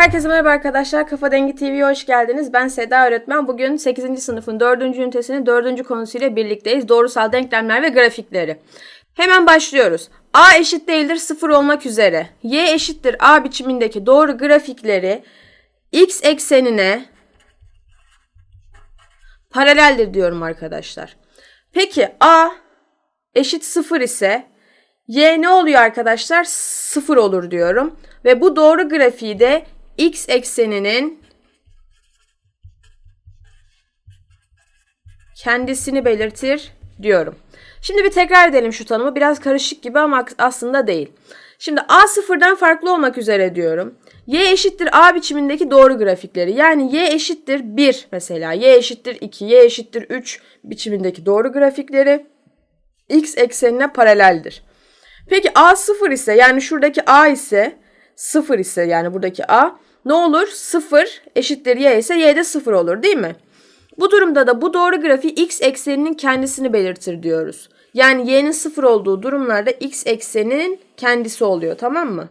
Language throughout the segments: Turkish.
Herkese merhaba arkadaşlar. Kafa Dengi TV'ye hoş geldiniz. Ben Seda öğretmen. Bugün 8. sınıfın 4. ünitesinin 4. konusuyla birlikteyiz. Doğrusal denklemler ve grafikleri. Hemen başlıyoruz. A eşit değildir 0 olmak üzere. Y eşittir A biçimindeki doğru grafikleri x eksenine paraleldir diyorum arkadaşlar. Peki A eşit 0 ise y ne oluyor arkadaşlar? 0 olur diyorum. Ve bu doğru grafiği de x ekseninin kendisini belirtir diyorum. Şimdi bir tekrar edelim şu tanımı. Biraz karışık gibi ama aslında değil. Şimdi a sıfırdan farklı olmak üzere diyorum. y eşittir a biçimindeki doğru grafikleri. Yani y eşittir 1 mesela. y eşittir 2, y eşittir 3 biçimindeki doğru grafikleri x eksenine paraleldir. Peki a 0 ise yani şuradaki a ise 0 ise yani buradaki a ne olur? 0 eşittir y ise y de 0 olur değil mi? Bu durumda da bu doğru grafiği x ekseninin kendisini belirtir diyoruz. Yani y'nin 0 olduğu durumlarda x ekseninin kendisi oluyor tamam mı?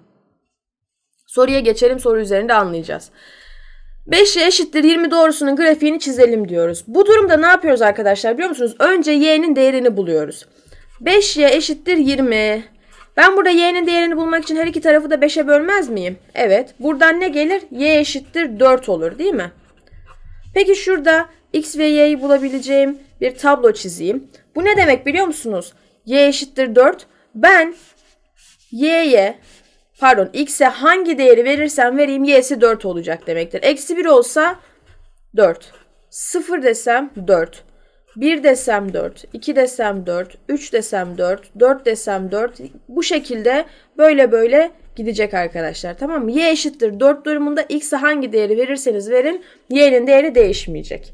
Soruya geçelim soru üzerinde anlayacağız. 5y eşittir 20 doğrusunun grafiğini çizelim diyoruz. Bu durumda ne yapıyoruz arkadaşlar biliyor musunuz? Önce y'nin değerini buluyoruz. 5y eşittir 20. Ben burada y'nin değerini bulmak için her iki tarafı da 5'e bölmez miyim? Evet. Buradan ne gelir? y eşittir 4 olur değil mi? Peki şurada x ve y'yi bulabileceğim bir tablo çizeyim. Bu ne demek biliyor musunuz? y eşittir 4. Ben y'ye pardon x'e hangi değeri verirsem vereyim y'si 4 olacak demektir. Eksi 1 olsa 4. 0 desem 4. 1 desem 4, 2 desem 4, 3 desem 4, 4 desem 4. Bu şekilde böyle böyle gidecek arkadaşlar. Tamam mı? Y eşittir 4 durumunda x'e hangi değeri verirseniz verin y'nin değeri değişmeyecek.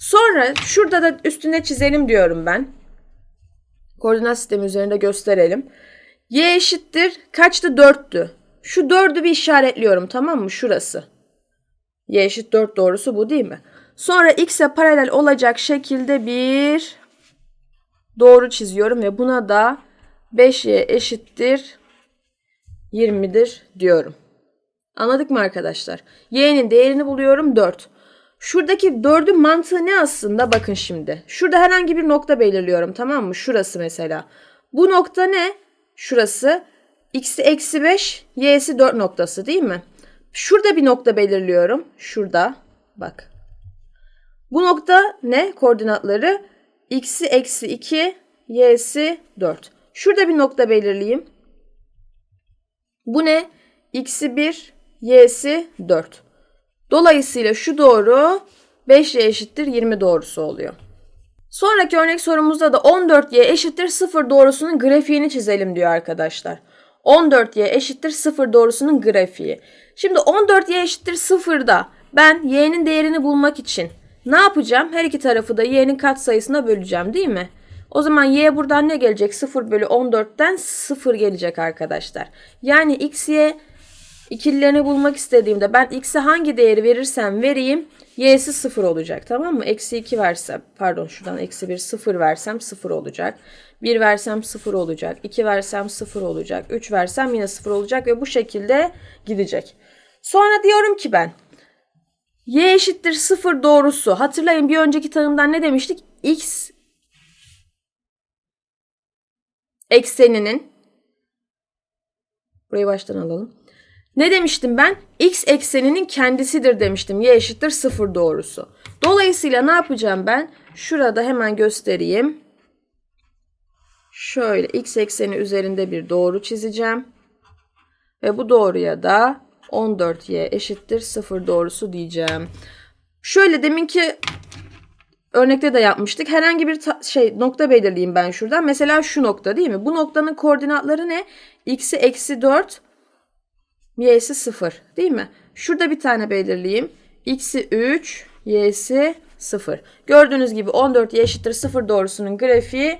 Sonra şurada da üstüne çizelim diyorum ben. Koordinat sistemi üzerinde gösterelim. Y eşittir kaçtı? 4'tü. Şu 4'ü bir işaretliyorum tamam mı? Şurası. Y eşit 4 doğrusu bu değil mi? Sonra x'e paralel olacak şekilde bir doğru çiziyorum ve buna da 5y eşittir 20'dir diyorum. Anladık mı arkadaşlar? y'nin değerini buluyorum 4. Şuradaki 4'ün mantığı ne aslında? Bakın şimdi. Şurada herhangi bir nokta belirliyorum tamam mı? Şurası mesela. Bu nokta ne? Şurası x'i eksi 5, y'si 4 noktası değil mi? Şurada bir nokta belirliyorum. Şurada. Bak. Bu nokta ne? Koordinatları x'i eksi 2, y'si 4. Şurada bir nokta belirleyeyim. Bu ne? x'i 1, y'si 4. Dolayısıyla şu doğru 5y eşittir 20 doğrusu oluyor. Sonraki örnek sorumuzda da 14y eşittir 0 doğrusunun grafiğini çizelim diyor arkadaşlar. 14y eşittir 0 doğrusunun grafiği. Şimdi 14y eşittir 0'da ben y'nin değerini bulmak için ne yapacağım? Her iki tarafı da y'nin katsayısına böleceğim değil mi? O zaman y buradan ne gelecek? 0 bölü 14'ten 0 gelecek arkadaşlar. Yani x, y ikililerini bulmak istediğimde ben x'e hangi değeri verirsem vereyim y'si 0 olacak tamam mı? Eksi 2 versem pardon şuradan eksi 1 0 versem 0 olacak. 1 versem 0 olacak. 2 versem 0 olacak. 3 versem yine 0 olacak ve bu şekilde gidecek. Sonra diyorum ki ben y eşittir 0 doğrusu. Hatırlayın bir önceki tanımdan ne demiştik? x ekseninin burayı baştan alalım. Ne demiştim ben? X ekseninin kendisidir demiştim. Y eşittir 0 doğrusu. Dolayısıyla ne yapacağım ben? Şurada hemen göstereyim. Şöyle x ekseni üzerinde bir doğru çizeceğim. Ve bu doğruya da 14y eşittir 0 doğrusu diyeceğim. Şöyle deminki örnekte de yapmıştık. Herhangi bir şey nokta belirleyeyim ben şuradan. Mesela şu nokta değil mi? Bu noktanın koordinatları ne? x'i eksi 4 y'si 0 değil mi? Şurada bir tane belirleyeyim. x'i 3, y'si 0. Gördüğünüz gibi 14 y eşittir 0 doğrusunun grafiği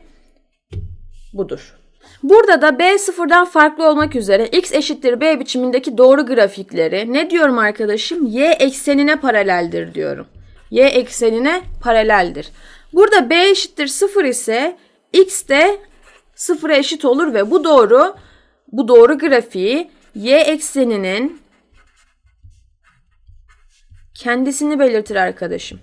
budur. Burada da b sıfırdan farklı olmak üzere x eşittir b biçimindeki doğru grafikleri ne diyorum arkadaşım? y eksenine paraleldir diyorum. y eksenine paraleldir. Burada b eşittir 0 ise x de 0'a eşit olur ve bu doğru bu doğru grafiği y ekseninin kendisini belirtir arkadaşım.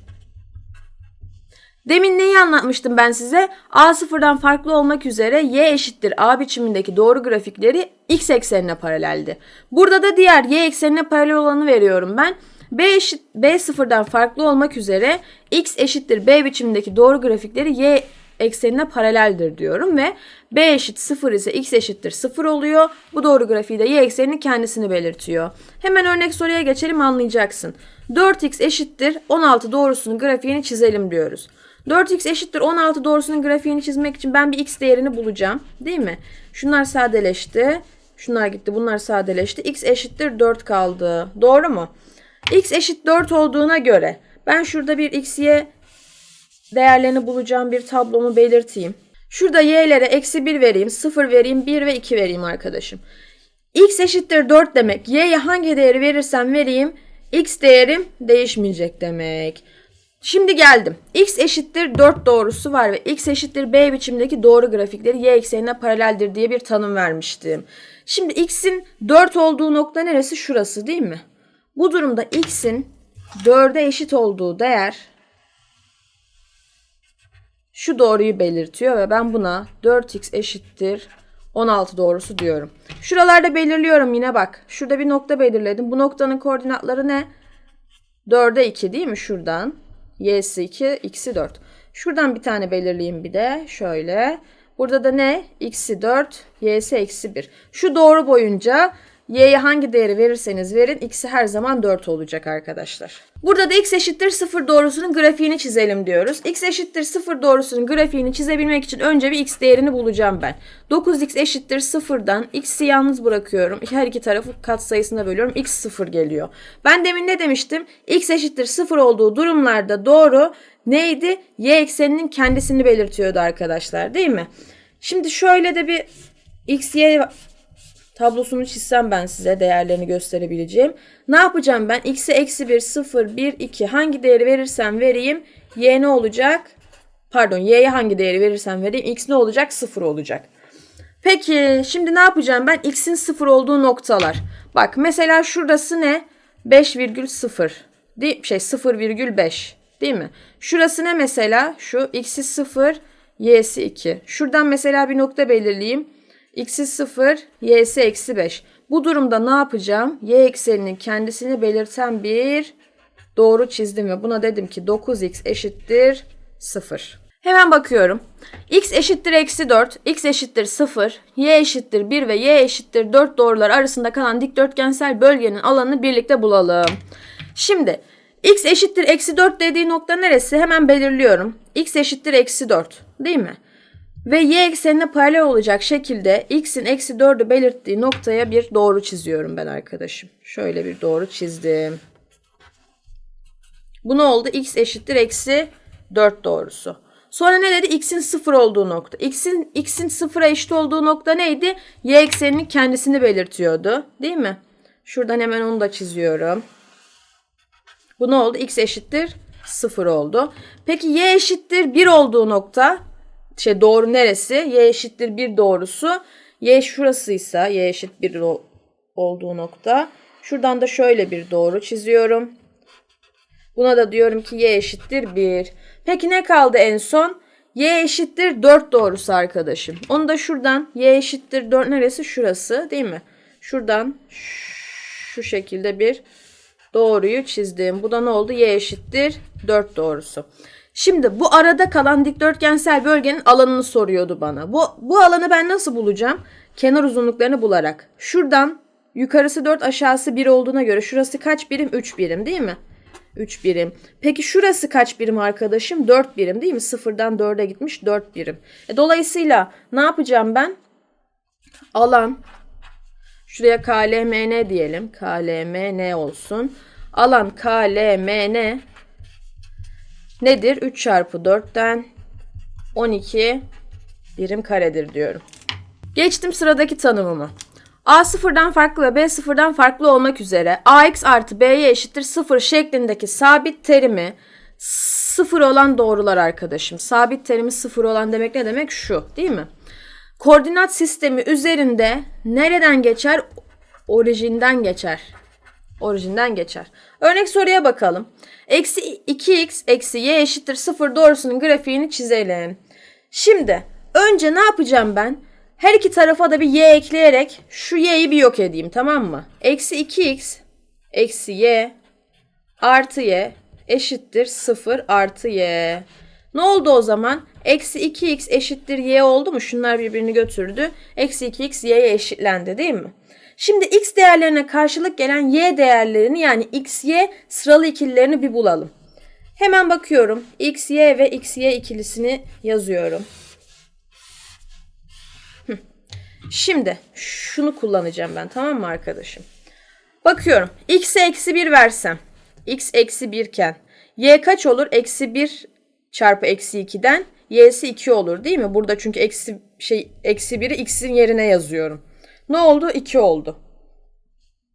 Demin neyi anlatmıştım ben size? A sıfırdan farklı olmak üzere y eşittir a biçimindeki doğru grafikleri x eksenine paraleldi. Burada da diğer y eksenine paralel olanı veriyorum ben. B eşit B sıfırdan farklı olmak üzere x eşittir b biçimindeki doğru grafikleri y eksenine paraleldir diyorum ve b eşit 0 ise x eşittir 0 oluyor. Bu doğru grafiği de y ekseninin kendisini belirtiyor. Hemen örnek soruya geçelim anlayacaksın. 4x eşittir 16 doğrusunun grafiğini çizelim diyoruz. 4x eşittir 16 doğrusunun grafiğini çizmek için ben bir x değerini bulacağım. Değil mi? Şunlar sadeleşti. Şunlar gitti. Bunlar sadeleşti. x eşittir 4 kaldı. Doğru mu? x eşit 4 olduğuna göre ben şurada bir x, y değerlerini bulacağım bir tablomu belirteyim. Şurada y'lere eksi 1 vereyim, 0 vereyim, 1 ve 2 vereyim arkadaşım. x eşittir 4 demek. y'ye hangi değeri verirsem vereyim x değerim değişmeyecek demek. Şimdi geldim. x eşittir 4 doğrusu var ve x eşittir b biçimdeki doğru grafikleri y eksenine paraleldir diye bir tanım vermiştim. Şimdi x'in 4 olduğu nokta neresi? Şurası değil mi? Bu durumda x'in 4'e eşit olduğu değer şu doğruyu belirtiyor ve ben buna 4x eşittir 16 doğrusu diyorum. Şuralarda belirliyorum yine bak. Şurada bir nokta belirledim. Bu noktanın koordinatları ne? 4'e 2 değil mi şuradan? Y'si 2, x'i 4. Şuradan bir tane belirleyeyim bir de. Şöyle. Burada da ne? X'i 4, y'si eksi 1. Şu doğru boyunca y'ye hangi değeri verirseniz verin x'i her zaman 4 olacak arkadaşlar. Burada da x eşittir 0 doğrusunun grafiğini çizelim diyoruz. x eşittir 0 doğrusunun grafiğini çizebilmek için önce bir x değerini bulacağım ben. 9x eşittir 0'dan x'i yalnız bırakıyorum. Her iki tarafı katsayısına bölüyorum. x 0 geliyor. Ben demin ne demiştim? x eşittir 0 olduğu durumlarda doğru neydi? Y ekseninin kendisini belirtiyordu arkadaşlar değil mi? Şimdi şöyle de bir x, y tablosunu çizsem ben size değerlerini gösterebileceğim. Ne yapacağım ben? X'e eksi 1, 0, 1, 2 hangi değeri verirsem vereyim y ne olacak? Pardon y'ye hangi değeri verirsem vereyim x ne olacak? 0 olacak. Peki şimdi ne yapacağım ben? X'in 0 olduğu noktalar. Bak mesela şurası ne? 5,0 değil şey 0,5 değil mi? Şurası ne mesela? Şu x'i 0, y'si 2. Şuradan mesela bir nokta belirleyeyim. X'i 0, y'si eksi 5. Bu durumda ne yapacağım? Y ekseninin kendisini belirten bir doğru çizdim ve buna dedim ki 9x eşittir 0. Hemen bakıyorum. x eşittir eksi 4, x eşittir 0, y eşittir 1 ve y eşittir 4 doğrular arasında kalan dikdörtgensel bölgenin alanını birlikte bulalım. Şimdi x eşittir eksi 4 dediği nokta neresi? Hemen belirliyorum. x eşittir eksi 4 değil mi? Ve y eksenine paralel olacak şekilde x'in eksi 4'ü belirttiği noktaya bir doğru çiziyorum ben arkadaşım. Şöyle bir doğru çizdim. Bu ne oldu? x eşittir eksi 4 doğrusu. Sonra ne dedi? x'in 0 olduğu nokta. x'in x'in 0'a eşit olduğu nokta neydi? y ekseninin kendisini belirtiyordu. Değil mi? Şuradan hemen onu da çiziyorum. Bu ne oldu? x eşittir 0 oldu. Peki y eşittir 1 olduğu nokta şey doğru neresi? Y eşittir 1 doğrusu. Y şurasıysa y eşit 1 olduğu nokta. Şuradan da şöyle bir doğru çiziyorum. Buna da diyorum ki y eşittir 1. Peki ne kaldı en son? Y eşittir 4 doğrusu arkadaşım. Onu da şuradan y eşittir 4 neresi? Şurası değil mi? Şuradan şu şekilde bir doğruyu çizdim. Bu da ne oldu? Y eşittir 4 doğrusu. Şimdi bu arada kalan dikdörtgensel bölgenin alanını soruyordu bana. Bu, bu alanı ben nasıl bulacağım? Kenar uzunluklarını bularak. Şuradan yukarısı 4 aşağısı 1 olduğuna göre şurası kaç birim? 3 birim değil mi? 3 birim. Peki şurası kaç birim arkadaşım? 4 birim değil mi? Sıfırdan 4'e gitmiş 4 birim. E, dolayısıyla ne yapacağım ben? Alan şuraya KLMN diyelim. KLMN olsun. Alan KLMN nedir? 3 çarpı 4'ten 12 birim karedir diyorum. Geçtim sıradaki tanımımı. A sıfırdan farklı ve B sıfırdan farklı olmak üzere AX artı B'ye eşittir 0 şeklindeki sabit terimi sıfır olan doğrular arkadaşım. Sabit terimi sıfır olan demek ne demek? Şu değil mi? Koordinat sistemi üzerinde nereden geçer? Orijinden geçer. Orijinden geçer. Örnek soruya bakalım. Eksi 2x eksi y eşittir 0 doğrusunun grafiğini çizelim. Şimdi önce ne yapacağım ben? Her iki tarafa da bir y ekleyerek şu y'yi bir yok edeyim tamam mı? Eksi 2x eksi y artı y eşittir 0 artı y. Ne oldu o zaman? Eksi 2x eşittir y oldu mu? Şunlar birbirini götürdü. Eksi 2x y'ye eşitlendi değil mi? Şimdi x değerlerine karşılık gelen y değerlerini yani x, y sıralı ikililerini bir bulalım. Hemen bakıyorum. x, y ve x, y ikilisini yazıyorum. Şimdi şunu kullanacağım ben tamam mı arkadaşım? Bakıyorum. x'e eksi 1 versem. x eksi 1 iken y kaç olur? Eksi 1 çarpı eksi 2'den y'si 2 olur değil mi? Burada çünkü eksi şey eksi 1'i x'in yerine yazıyorum. Ne oldu? 2 oldu.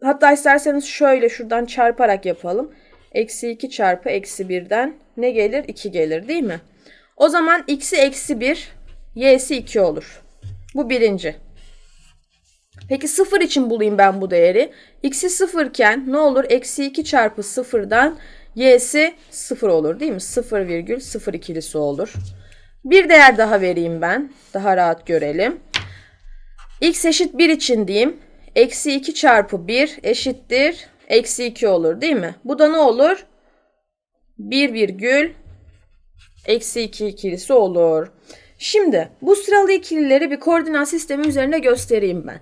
Hatta isterseniz şöyle şuradan çarparak yapalım. Eksi 2 çarpı eksi 1'den ne gelir? 2 gelir değil mi? O zaman x'i eksi 1, y'si 2 olur. Bu birinci. Peki 0 için bulayım ben bu değeri. x'i 0 iken ne olur? Eksi 2 çarpı 0'dan y'si 0 olur değil mi? 0,0 ikilisi olur. Bir değer daha vereyim ben. Daha rahat görelim. X eşit 1 için diyeyim. Eksi 2 çarpı 1 eşittir. Eksi 2 olur değil mi? Bu da ne olur? 1 virgül eksi 2 ikilisi olur. Şimdi bu sıralı ikilileri bir koordinat sistemi üzerinde göstereyim ben.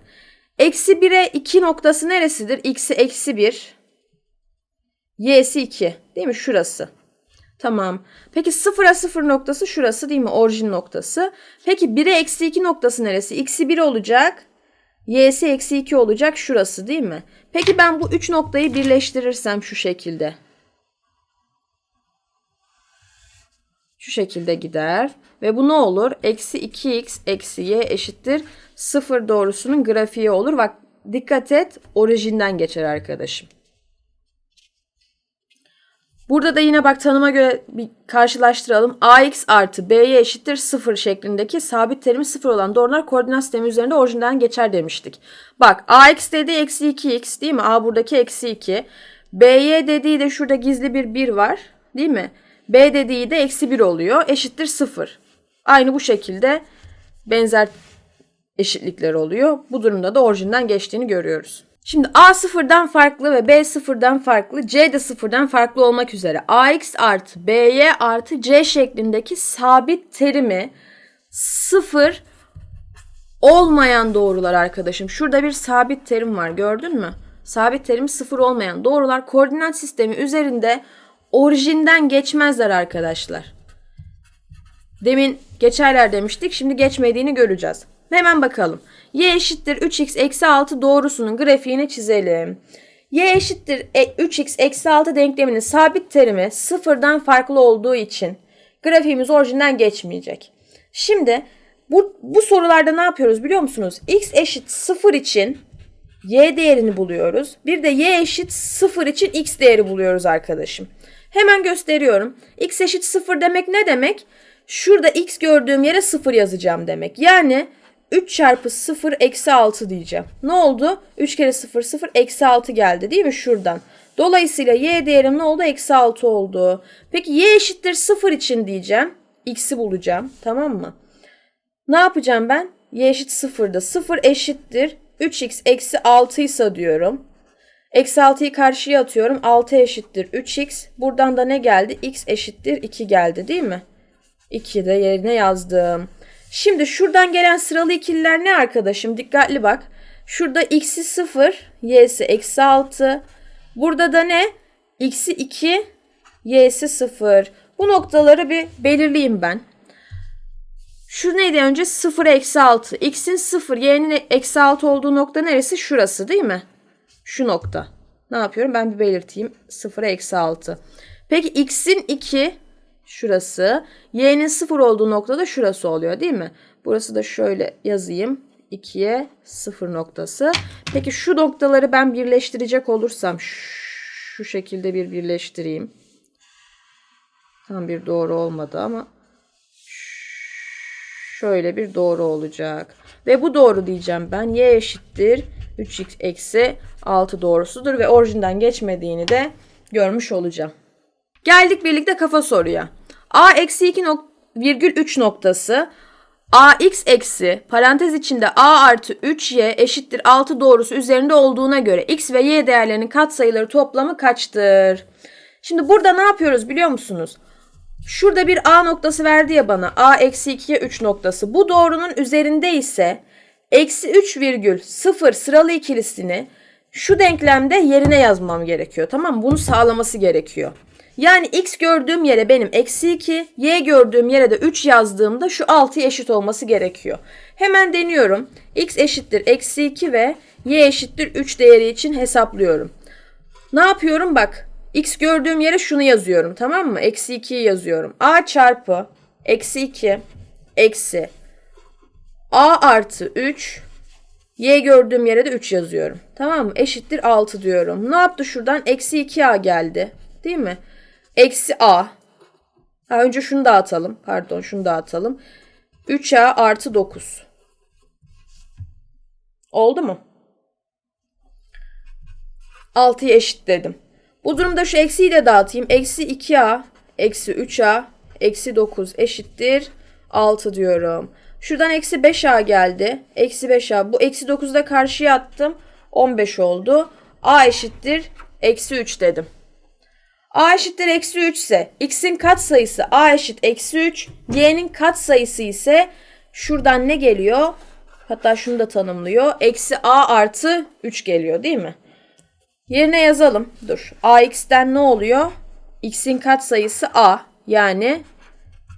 Eksi 1'e 2 noktası neresidir? X'i eksi 1. Y'si 2. Değil mi? Şurası. Tamam. Peki 0'a 0 noktası şurası değil mi? Orijin noktası. Peki 1'e eksi 2 noktası neresi? X'i 1 olacak. Y'si eksi 2 olacak şurası değil mi? Peki ben bu 3 noktayı birleştirirsem şu şekilde. Şu şekilde gider. Ve bu ne olur? Eksi 2x eksi y eşittir 0 doğrusunun grafiği olur. Bak dikkat et orijinden geçer arkadaşım. Burada da yine bak tanıma göre bir karşılaştıralım. ax artı by eşittir 0 şeklindeki sabit terimi 0 olan doğrular koordinat sistemi üzerinde orijinden geçer demiştik. Bak ax dediği eksi 2x değil mi? a buradaki eksi 2. by dediği de şurada gizli bir 1 var değil mi? b dediği de eksi 1 oluyor. Eşittir 0. Aynı bu şekilde benzer eşitlikler oluyor. Bu durumda da orijinden geçtiğini görüyoruz. Şimdi A sıfırdan farklı ve B sıfırdan farklı, C de sıfırdan farklı olmak üzere AX artı BY artı C şeklindeki sabit terimi sıfır olmayan doğrular arkadaşım. Şurada bir sabit terim var gördün mü? Sabit terim sıfır olmayan doğrular koordinat sistemi üzerinde orijinden geçmezler arkadaşlar. Demin geçerler demiştik. Şimdi geçmediğini göreceğiz. Hemen bakalım. Y eşittir 3x eksi 6 doğrusunun grafiğini çizelim. Y eşittir 3x eksi 6 denkleminin sabit terimi sıfırdan farklı olduğu için grafiğimiz orijinden geçmeyecek. Şimdi bu, bu sorularda ne yapıyoruz biliyor musunuz? x eşit 0 için y değerini buluyoruz. Bir de y eşit 0 için x değeri buluyoruz arkadaşım. Hemen gösteriyorum. x eşit 0 demek ne demek? Şurada x gördüğüm yere 0 yazacağım demek. Yani 3 çarpı 0 eksi 6 diyeceğim. Ne oldu? 3 kere 0 0 eksi 6 geldi değil mi şuradan? Dolayısıyla y değerim ne oldu? Eksi 6 oldu. Peki y eşittir 0 için diyeceğim. X'i bulacağım. Tamam mı? Ne yapacağım ben? Y eşit 0'da. 0 eşittir. 3x eksi 6 ise diyorum. Eksi 6'yı karşıya atıyorum. 6 eşittir 3x. Buradan da ne geldi? x eşittir 2 geldi değil mi? 2 de yerine yazdım. Şimdi şuradan gelen sıralı ikililer ne arkadaşım? Dikkatli bak. Şurada x'i 0, y'si eksi 6. Burada da ne? x'i 2, y'si 0. Bu noktaları bir belirleyeyim ben. Şu neydi önce? 0 eksi 6. X'in 0, y'nin eksi 6 olduğu nokta neresi? Şurası değil mi? Şu nokta. Ne yapıyorum? Ben bir belirteyim. 0 eksi 6. Peki x'in 2, şurası. Y'nin 0 olduğu noktada şurası oluyor değil mi? Burası da şöyle yazayım. 2'ye 0 noktası. Peki şu noktaları ben birleştirecek olursam şu şekilde bir birleştireyim. Tam bir doğru olmadı ama şöyle bir doğru olacak. Ve bu doğru diyeceğim ben. Y eşittir 3x eksi 6 doğrusudur ve orijinden geçmediğini de görmüş olacağım. Geldik birlikte kafa soruya. A eksi 2 nok- virgül 3 noktası ax eksi parantez içinde a artı 3y eşittir 6 doğrusu üzerinde olduğuna göre x ve y değerlerinin katsayıları toplamı kaçtır? Şimdi burada ne yapıyoruz biliyor musunuz? Şurada bir a noktası verdi ya bana. a eksi 2'ye 3 noktası. Bu doğrunun üzerinde ise eksi 3 virgül 0 sıralı ikilisini şu denklemde yerine yazmam gerekiyor. Tamam mı? Bunu sağlaması gerekiyor. Yani x gördüğüm yere benim eksi 2, y gördüğüm yere de 3 yazdığımda şu 6'ya eşit olması gerekiyor. Hemen deniyorum. x eşittir eksi 2 ve y eşittir 3 değeri için hesaplıyorum. Ne yapıyorum bak. X gördüğüm yere şunu yazıyorum tamam mı? Eksi 2'yi yazıyorum. A çarpı eksi 2 eksi A artı 3 Y gördüğüm yere de 3 yazıyorum. Tamam mı? Eşittir 6 diyorum. Ne yaptı şuradan? Eksi 2A geldi. Değil mi? Eksi A. Ha, önce şunu dağıtalım. Pardon şunu dağıtalım. 3A artı 9. Oldu mu? 6'yı eşitledim. Bu durumda şu eksiyi de dağıtayım. Eksi 2a eksi 3a eksi 9 eşittir 6 diyorum. Şuradan eksi 5a geldi. Eksi 5a. Bu eksi 9'u da karşıya attım. 15 oldu. a eşittir eksi 3 dedim. A eşittir eksi 3 ise x'in katsayısı a eşit eksi 3. y'nin katsayısı ise şuradan ne geliyor? Hatta şunu da tanımlıyor. Eksi a artı 3 geliyor değil mi? Yerine yazalım. Dur. AX'ten ne oluyor? X'in katsayısı A. Yani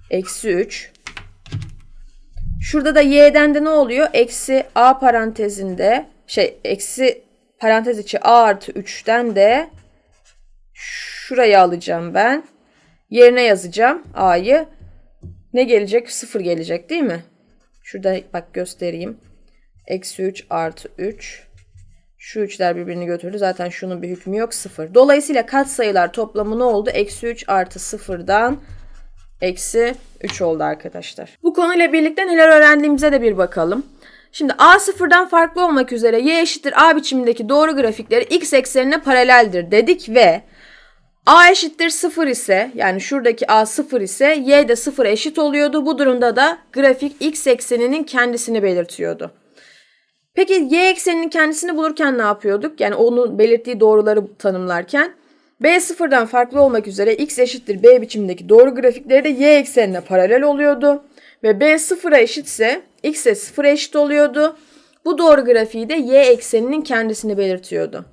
eksi 3. Şurada da Y'den de ne oluyor? Eksi A parantezinde şey eksi parantez içi A artı 3'ten de şurayı alacağım ben. Yerine yazacağım A'yı. Ne gelecek? 0 gelecek değil mi? Şurada bak göstereyim. Eksi 3 artı 3. Şu üçler birbirini götürdü. Zaten şunun bir hükmü yok. 0. Dolayısıyla katsayılar toplamı ne oldu? Eksi 3 artı 0'dan eksi 3 oldu arkadaşlar. Bu konuyla birlikte neler öğrendiğimize de bir bakalım. Şimdi A sıfırdan farklı olmak üzere y eşittir A biçimindeki doğru grafikleri x eksenine paraleldir dedik ve A eşittir 0 ise yani şuradaki A 0 ise y de 0 eşit oluyordu. Bu durumda da grafik x ekseninin kendisini belirtiyordu. Peki y ekseninin kendisini bulurken ne yapıyorduk? Yani onun belirttiği doğruları tanımlarken b sıfırdan farklı olmak üzere x eşittir b biçimindeki doğru grafikleri de y eksenine paralel oluyordu. Ve b sıfıra eşitse x de sıfıra eşit oluyordu. Bu doğru grafiği de y ekseninin kendisini belirtiyordu.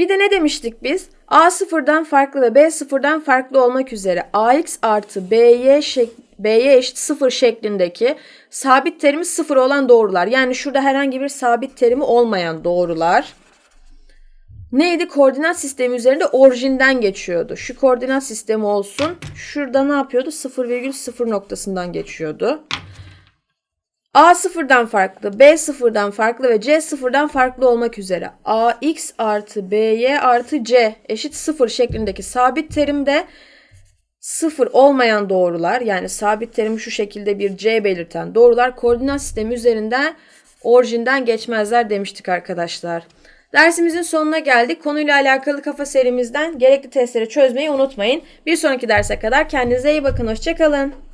Bir de ne demiştik biz? A sıfırdan farklı ve B sıfırdan farklı olmak üzere AX artı BY, şek B'ye eşit sıfır şeklindeki sabit terimi sıfır olan doğrular. Yani şurada herhangi bir sabit terimi olmayan doğrular. Neydi? Koordinat sistemi üzerinde orijinden geçiyordu. Şu koordinat sistemi olsun. Şurada ne yapıyordu? 0,0 noktasından geçiyordu. A sıfırdan farklı, B sıfırdan farklı ve C sıfırdan farklı olmak üzere AX artı BY artı C eşit sıfır şeklindeki sabit terimde sıfır olmayan doğrular yani sabit terim şu şekilde bir C belirten doğrular koordinat sistemi üzerinden orijinden geçmezler demiştik arkadaşlar. Dersimizin sonuna geldik. Konuyla alakalı kafa serimizden gerekli testleri çözmeyi unutmayın. Bir sonraki derse kadar kendinize iyi bakın. Hoşçakalın.